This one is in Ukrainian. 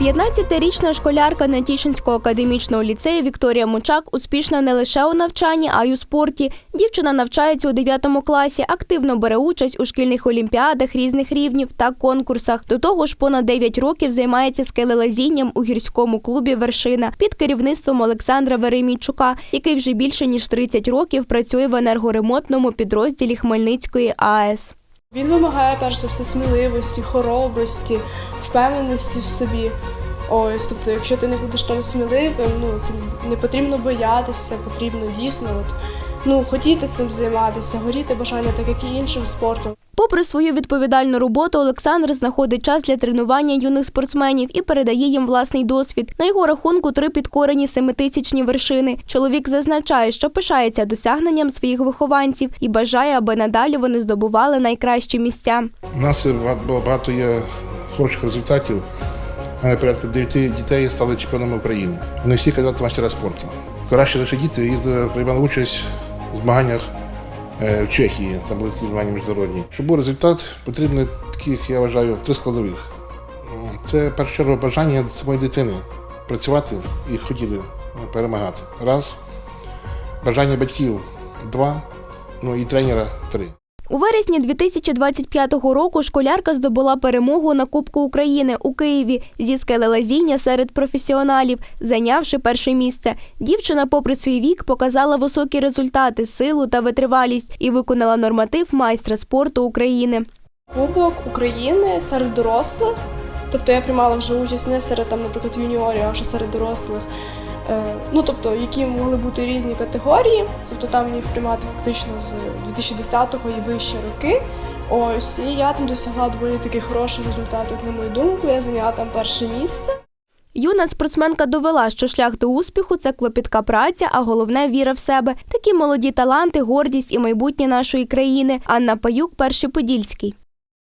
15-річна школярка Натішинського академічного ліцею Вікторія Мочак успішна не лише у навчанні, а й у спорті. Дівчина навчається у 9 класі, активно бере участь у шкільних олімпіадах різних рівнів та конкурсах. До того ж, понад 9 років займається скелелазінням у гірському клубі Вершина під керівництвом Олександра Веремійчука, який вже більше ніж 30 років працює в енергоремонтному підрозділі Хмельницької АЕС. Він вимагає перш за все сміливості, хоробрості, впевненості в собі. Ось, тобто, якщо ти не будеш там сміливим, ну це не потрібно боятися, потрібно дійсно от, ну, хотіти цим займатися, горіти бажання, так як і іншим спортом. Попри свою відповідальну роботу, Олександр знаходить час для тренування юних спортсменів і передає їм власний досвід. На його рахунку три підкорені семитисячні вершини. Чоловік зазначає, що пишається досягненням своїх вихованців і бажає, аби надалі вони здобували найкращі місця. У нас багато- є хороших результатів. У порядка 9 дітей стали чемпіонами України. Вони всі кандидати в майстера спорту. Краще наші діти їздили, приймали участь у змаганнях в Чехії, там були такі змагання міжнародні. Щоб був результат, потрібно таких, я вважаю, три складових. Це першу чергу бажання самої дитини працювати і хотіли перемагати. Раз. Бажання батьків два. Ну і тренера три. У вересні 2025 року школярка здобула перемогу на Кубку України у Києві зі скелелазіння серед професіоналів, зайнявши перше місце. Дівчина, попри свій вік, показала високі результати, силу та витривалість і виконала норматив майстра спорту України. Кубок України серед дорослих. Тобто я приймала вже участь не серед там, наприклад, юніорів, а вже серед дорослих. Е, Ну, тобто, які могли бути різні категорії. Тобто там міг приймати фактично з 2010-го і вище роки. Ось, і я там досягла доволі таких хороших результатів, на мою думку. Я зайняла там перше місце. Юна спортсменка довела, що шлях до успіху це клопітка праця, а головне віра в себе. Такі молоді таланти, гордість і майбутнє нашої країни. Анна Паюк, перший подільський.